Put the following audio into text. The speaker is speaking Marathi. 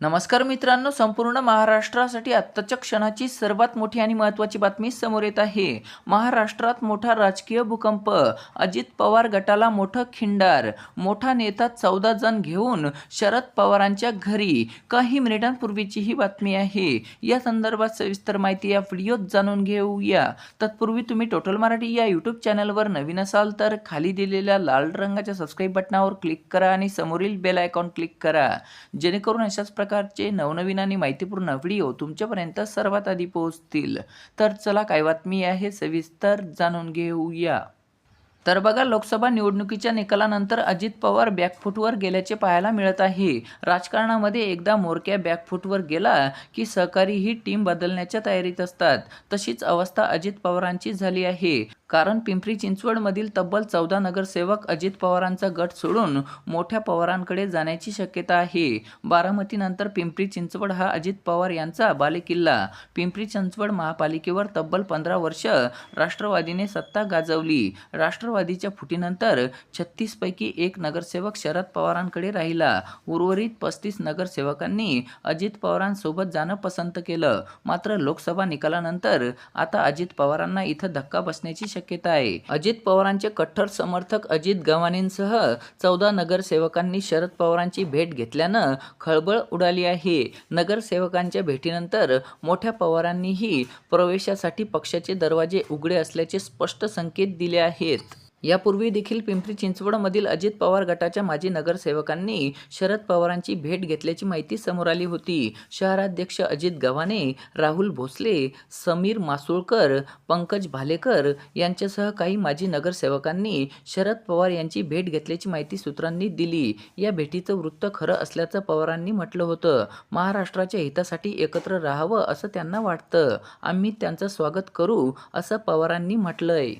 नमस्कार मित्रांनो संपूर्ण महाराष्ट्रासाठी आत्ताच्या क्षणाची सर्वात मोठी आणि महत्त्वाची बातमी समोर येत आहे. महाराष्ट्रात मोठा राजकीय भूकंप अजित पवार गटाला मोठं खिंडार मोठा नेता चौदा जण घेऊन शरद पवारांच्या घरी. काही मिनिटांपूर्वीची ही बातमी आहे. या संदर्भात सविस्तर माहिती या व्हिडिओत जाणून घेऊया. तत्पूर्वी तुम्ही टोटल मराठी या यूट्यूब चॅनलवर नवीन असाल तर खाली दिलेल्या लाल रंगाच्या सबस्क्राईब बटनावर क्लिक करा आणि समोरील बेल आयकॉन क्लिक करा. जेणेकरून अशाच प्रकारचे नवनवीन आणि माहितीपूर्ण व्हिडिओ तुमच्यापर्यंत सर्वात आधी पोहोचतील. तर चला काय बातमी आहे सविस्तर जाणून घेऊया. तर बघा लोकसभा निवडणुकीच्या निकालानंतर अजित पवार बॅकफूटवर गेल्याचे पाहायला मिळत आहे. राजकारणामध्ये एकदा मोरक्या बॅकफूटवर गेला की सहकारी ही टीम बदलण्याच्या तयारीत असतात. तशीच अवस्था अजित पवारांची झाली आहे. कारण पिंपरी चिंचवडमधील तब्बल चौदा नगरसेवक अजित पवारांचा गट सोडून मोठ्या पवारांकडे जाण्याची शक्यता आहे. बारामतीनंतर पिंपरी चिंचवड हा अजित पवार यांचा बालेकिल्ला. पिंपरी चिंचवड महापालिकेवर तब्बल पंधरा वर्ष राष्ट्रवादीने सत्ता गाजवली. राष्ट्रवादीच्या फुटीनंतर छत्तीसपैकी एक नगरसेवक शरद पवारांकडे राहिला. उर्वरित पस्तीस नगरसेवकांनी अजित पवारांसोबत जाणं पसंत केलं. मात्र लोकसभा निकालानंतर आता अजित पवारांना इथं धक्का बसण्याची शक्यता आहे. अजित पवारांचे कट्टर समर्थक अजित गव्हाणेंसह चौदा नगरसेवकांनी शरद पवारांची भेट घेतल्यानं खळबळ उडाली आहे. नगरसेवकांच्या भेटीनंतर मोठ्या पवारांनीही प्रवेशासाठी पक्षाचे दरवाजे उघडे असल्याचे स्पष्ट संकेत दिले आहेत. यापूर्वी देखील पिंपरी चिंचवडमधील अजित पवार गटाच्या माजी नगरसेवकांनी शरद पवारांची भेट घेतल्याची माहिती समोर आली होती. शहराध्यक्ष अजित गव्हाणे राहुल भोसले समीर मासुळकर पंकज भालेकर यांच्यासह काही माजी नगरसेवकांनी शरद पवार यांची भेट घेतल्याची माहिती सूत्रांनी दिली. या भेटीचं वृत्त खरं असल्याचं पवारांनी म्हटलं होतं. महाराष्ट्राच्या हितासाठी एकत्र राहावं असं त्यांना वाटतं. आम्ही त्यांचं स्वागत करू असं पवारांनी म्हटलंय.